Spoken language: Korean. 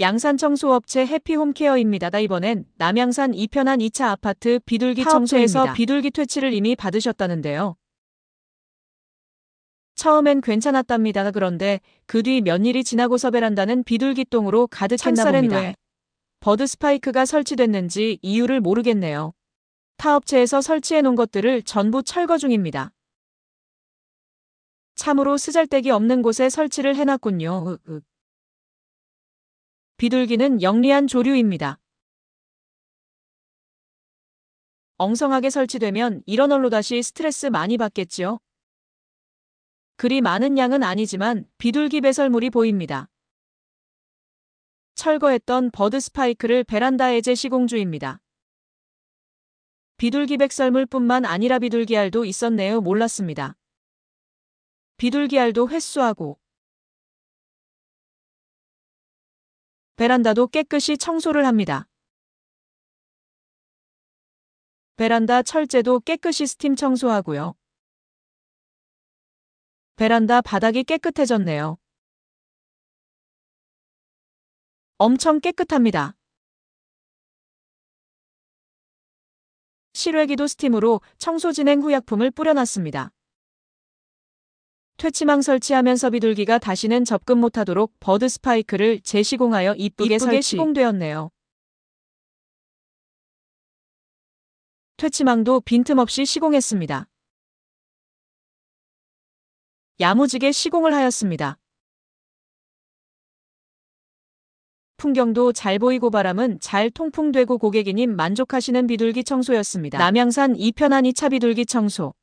양산 청소업체 해피홈케어입니다. 이번엔 남양산 이편한 2차 아파트 비둘기 청소에서 비둘기 퇴치를 이미 받으셨다는데요. 처음엔 괜찮았답니다. 그런데 그 뒤 몇 일이 지나고 서 베란다는 비둘기 똥으로 가득했나 봅니다. 왜 버드 스파이크가 설치됐는지 이유를 모르겠네요. 타 업체에서 설치해 놓은 것들을 전부 철거 중입니다. 참으로 쓰잘데기 없는 곳에 설치를 해놨군요. 윽, 윽. 비둘기는 영리한 조류입니다. 엉성하게 설치되면 이런 얼로 다시 스트레스 많이 받겠지요. 그리 많은 양은 아니지만 비둘기 배설물이 보입니다. 철거했던 버드 스파이크를 베란다에 재시공 중입니다. 비둘기 백설물뿐만 아니라 비둘기알도 있었네요. 몰랐습니다. 비둘기알도 횟수하고 베란다도 깨끗이 청소를 합니다. 베란다 철제도 깨끗이 스팀 청소하고요. 베란다 바닥이 깨끗해졌네요. 엄청 깨끗합니다. 실외기도 스팀으로 청소 진행 후 약품을 뿌려놨습니다. 퇴치망 설치하면서 비둘기가 다시는 접근 못하도록 버드 스파이크를 재시공하여 이쁘게, 설치. 시공되었네요. 퇴치망도 빈틈없이 시공했습니다. 야무지게 시공을 하였습니다. 풍경도 잘 보이고 바람은 잘 통풍되고 고객이님 만족하시는 비둘기 청소였습니다. 남양산 이편한 2차 비둘기 청소.